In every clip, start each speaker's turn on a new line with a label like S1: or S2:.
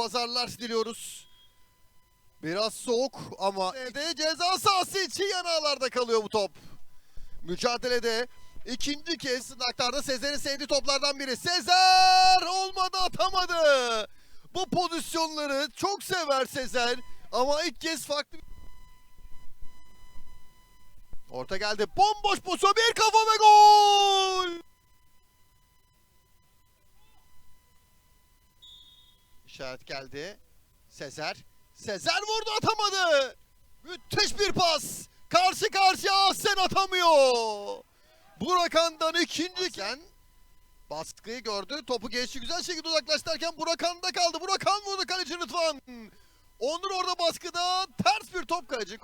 S1: pazarlar diliyoruz. Biraz soğuk ama evde ceza sahası için yanağlarda kalıyor bu top. Mücadelede ikinci kez naklarda Sezer'in sevdiği toplardan biri. Sezer olmadı atamadı. Bu pozisyonları çok sever Sezer ama ilk kez farklı Orta geldi. Bomboş pozisyon bir kafa ve gol. İşaret geldi. Sezer. Sezer vurdu atamadı. Müthiş bir pas. Karşı karşıya Ahsen atamıyor. Burakan'dan ikinci Sen baskıyı gördü. Topu geçti güzel şekilde uzaklaştırırken Burakan'da kaldı. Burakan vurdu kaleci Rıdvan. Onur orada baskıda ters bir top kaleci.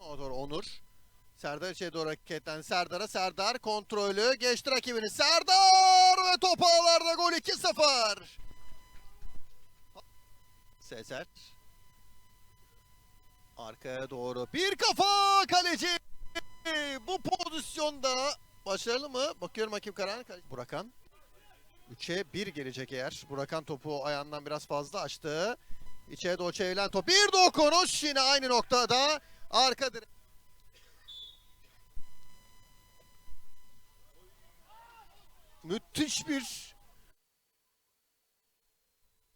S1: O doğru Onur. Serdar içeri doğru hareketten Serdar'a. Serdar kontrolü geçti rakibini. Serdar ve top ağlarda gol 2-0. Sezer. Arkaya doğru bir kafa kaleci. Bu pozisyonda başarılı mı? Bakıyorum Hakim Karan. Burakan. 3'e 1 gelecek eğer. Burakan topu ayağından biraz fazla açtı. İçeri doğru çevrilen top. Bir dokunuş yine aynı noktada. Arka direk. Müthiş bir